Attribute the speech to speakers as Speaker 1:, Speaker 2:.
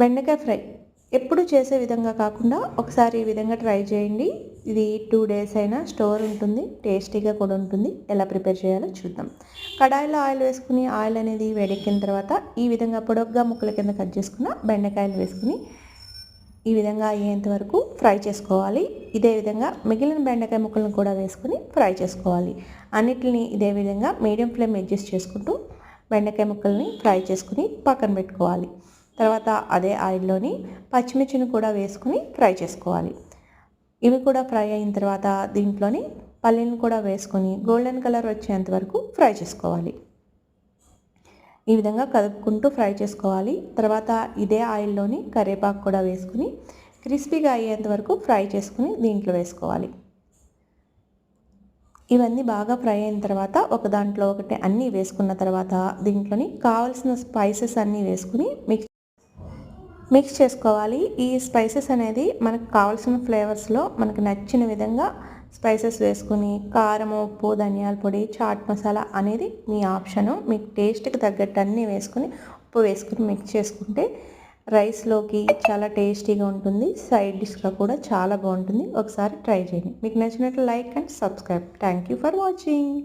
Speaker 1: బెండకాయ ఫ్రై. ఎప్పుడు చేసే విధంగా కాకుండా ఒకసారి ఈ విధంగా ట్రై చేయండి. ఇది టూ డేస్ అయినా స్టోర్ ఉంటుంది టేస్టీగా కూడా ఉంటుంది. ఎలా ప్రిపేర్ చేయాలో చూద్దాం. కడాయిలో ఆయిల్ వేసుకుని ఆయిల్ అనేది వేడెక్కిన తర్వాత ఈ విధంగా పొడవుగా ముక్కల కింద కట్ చేసుకున్న బెండకాయలు వేసుకుని ఈ విధంగా అయ్యేంత వరకు ఫ్రై చేసుకోవాలి. ఇదే విధంగా మిగిలిన బెండకాయ ముక్కలను కూడా వేసుకుని ఫ్రై చేసుకోవాలి. అన్నిటిని ఇదే విధంగా మీడియం ఫ్లేమ్ అడ్జస్ట్ చేసుకుంటూ బెండకాయ ముక్కల్ని ఫ్రై చేసుకుని పక్కన పెట్టుకోవాలి. తర్వాత అదే ఆయిల్లోని పచ్చిమిర్చిని కూడా వేసుకుని ఫ్రై చేసుకోవాలి. ఇవి కూడా ఫ్రై అయిన తర్వాత దీంట్లోని పల్లీని కూడా వేసుకొని గోల్డెన్ కలర్ వచ్చేంత వరకు ఫ్రై చేసుకోవాలి. ఈ విధంగా కదుపుకుంటూ ఫ్రై చేసుకోవాలి. తర్వాత ఇదే ఆయిల్లోని కరివేపాకు కూడా వేసుకుని క్రిస్పీగా అయ్యేంత వరకు ఫ్రై చేసుకుని దీంట్లో వేసుకోవాలి. ఇవన్నీ బాగా ఫ్రై అయిన తర్వాత ఒక దాంట్లో ఒకటి అన్నీ వేసుకున్న తర్వాత దీంట్లోని కావలసిన స్పైసెస్ అన్నీ వేసుకుని మిక్స్ మిక్స్ చేసుకోవాలి. ఈ స్పైసెస్ అనేది మనకు కావాల్సిన ఫ్లేవర్స్లో మనకు నచ్చిన విధంగా స్పైసెస్ వేసుకుని కారం ఉప్పు ధనియాల పొడి చాట్ మసాలా అనేది మీ ఆప్షను. మీకు టేస్ట్కి తగ్గట్టు అన్నీ వేసుకుని ఉప్పు వేసుకుని మిక్స్ చేసుకుంటే రైస్లోకి చాలా టేస్టీగా ఉంటుంది. సైడ్ డిష్గా కూడా చాలా బాగుంటుంది. ఒకసారి ట్రై చేయండి. మీకు నచ్చినట్లు like and subscribe. Thank you for watching.